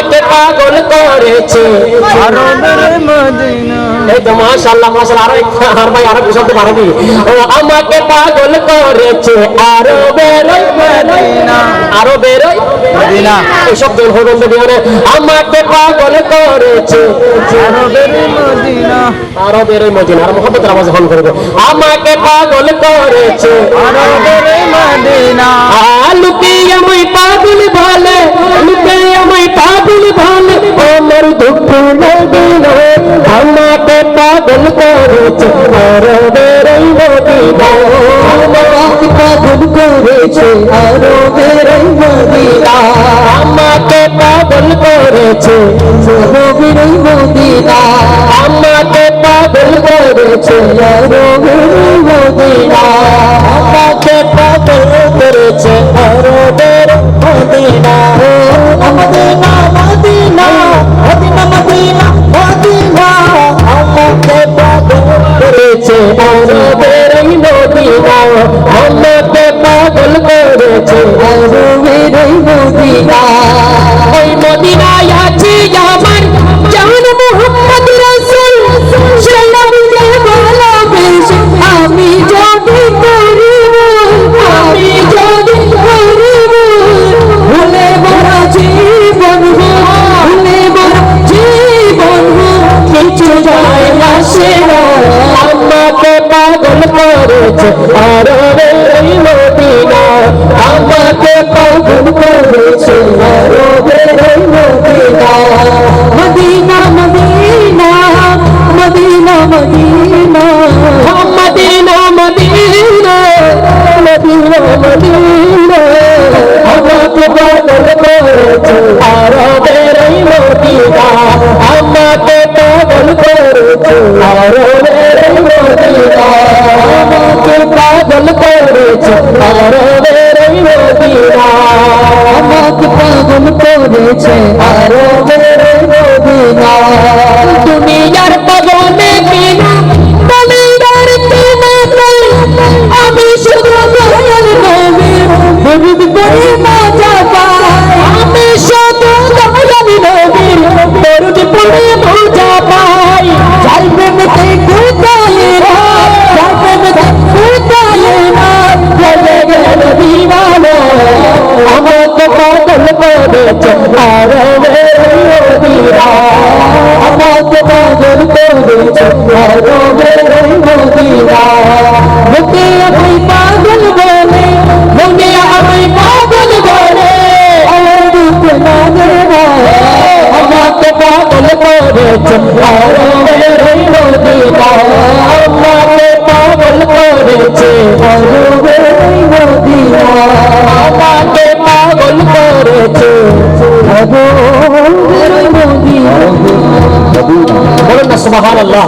আমাকে পাগল করেছে। আরবের মদিনা। এই তো মাশাআল্লাহ মাশাআল্লাহ আরও আর ভাই আরও কিছু শব্দ বাড়াবি। ও আমাকে পাগল করেছে আরও বেরোই মদিনা। আরও বেরোই বিহারে আমাকে পাগল করেছে। মদিনা। আরও বেরোই মদিনা। আর মোহাম্মদ আওয়াজ হন করবে আমাকে পাগল করেছে। আরবের মদিনা। পাগল আমাকে পাগল করেছে আরও বেরোই মদিনা আমাকে পাগল করেছে আরও বেরোই মদিনা আমাকে পাগল করেছে আরও বেরোই মদিনা আমাকে পাগল করেছে আরও বেরোই মদিনা আসে না আমাকে পাগল করেছে আর এই মদিনা। আমাকে পাগল করেছে আর এই Medina. Medina Medina Medina Medina. Medina Medina Medina Medina. আমাকে পাগল করেছে আমাকে পাগল করেছে আর এই মদিনা আমাকে পাগল করেছে আরও এই মদিনা দুনিয়ার चका रो भेरे मोतीरा अघल बोरे चकारो भेरे मोदी मुखे पागल भरे मुख़िया पागल भरे अमा त पागल बोरे चकारो भेरे मोदी अ पाग बेचे भेरे मोदी বলেন না সুবাহ আল্লাহ